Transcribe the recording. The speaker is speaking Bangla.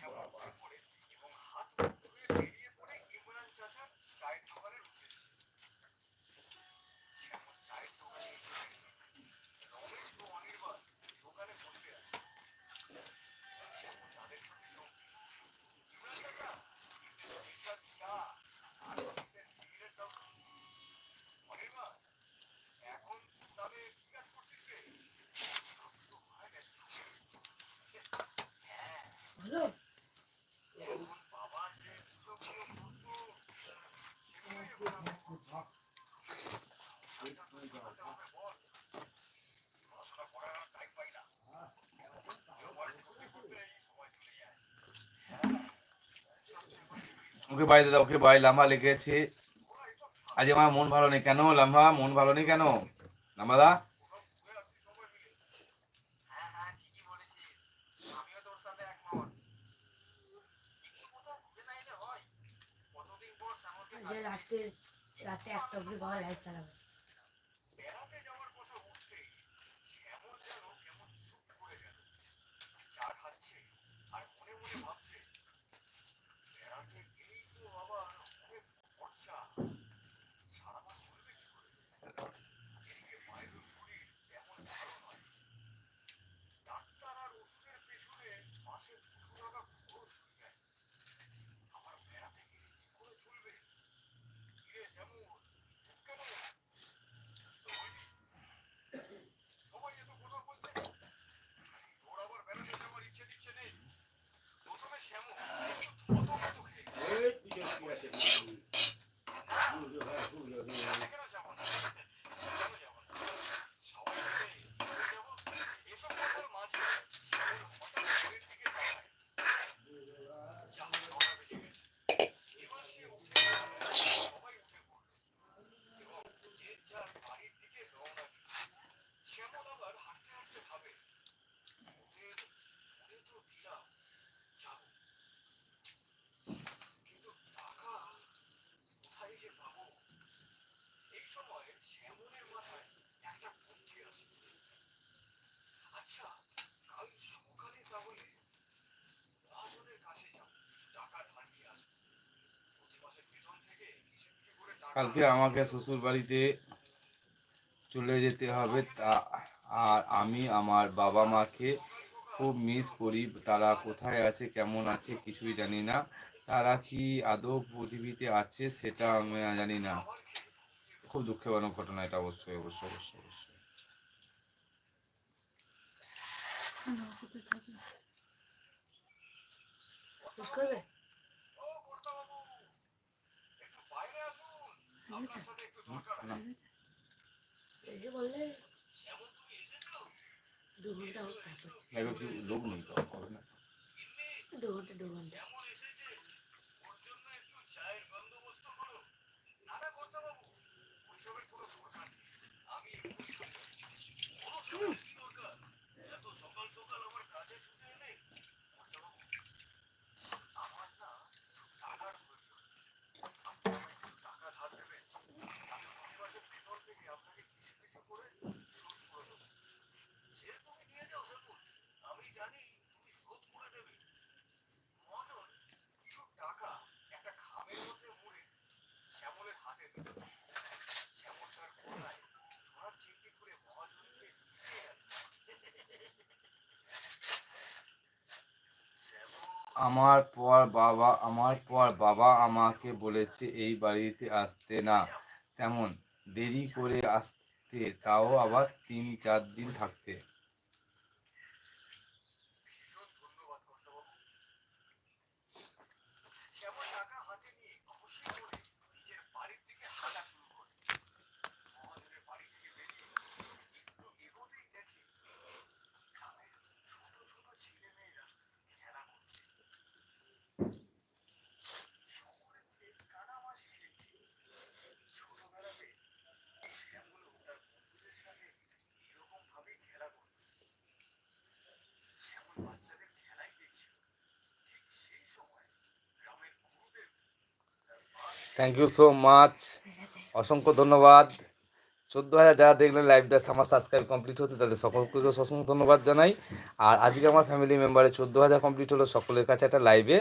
Hello, ওকে ভাই দাদা, ওকে বাই লাম্বা লিখেছে আজ আমার মন ভালো নেই। কেন লাম্বা? মন ভালো নেই কেন? লাম্বাদা রাতে রাতে একটা অব্দি সময় শ্যামনের মাথায় একটা বুদ্ধি আচ্ছা কাল সকালে তাহলে মহাজনের কাছে যাব কিছু টাকা ধার নিয়ে আসব কালকে আমাকে শ্বশুর বাড়িতে চলে যেতে হবে, তা আর আমি আমার বাবা মাকে খুব মিস করি। তারা কোথায় আছে, কেমন আছে কিছুই জানি না। তারা কি আদৌ পৃথিবীতে আছে সেটা আমি জানি না। খুব দুঃখজনক ঘটনা এটা অবশ্যই অবশ্যই অবশ্যই অবশ্যই। হ্যাঁ, হ্যাঁ, হ্যাঁ। লোক নেই তো না দু ঘণ্টা দু ঘণ্টা। আমার পর বাবা, আমার পর বাবা আমাকে বলেছে, এই বাড়িতে আসতে না। তেমন দেরি করে আসতে, তাও আবার তিন চার দিন থাকতে। থ্যাংক ইউ সো মাচ অসংখ্য ধন্যবাদ। চোদ্দ হাজার যারা দেখলেন লাইভটা আমার সাবস্ক্রাইব কমপ্লিট হতে, তাদের সকলকে অসংখ্য ধন্যবাদ জানাই। আর আজকে আমার ফ্যামিলি মেম্বারে চোদ্দ হাজার কমপ্লিট হলো, সকলের কাছে একটা লাইভে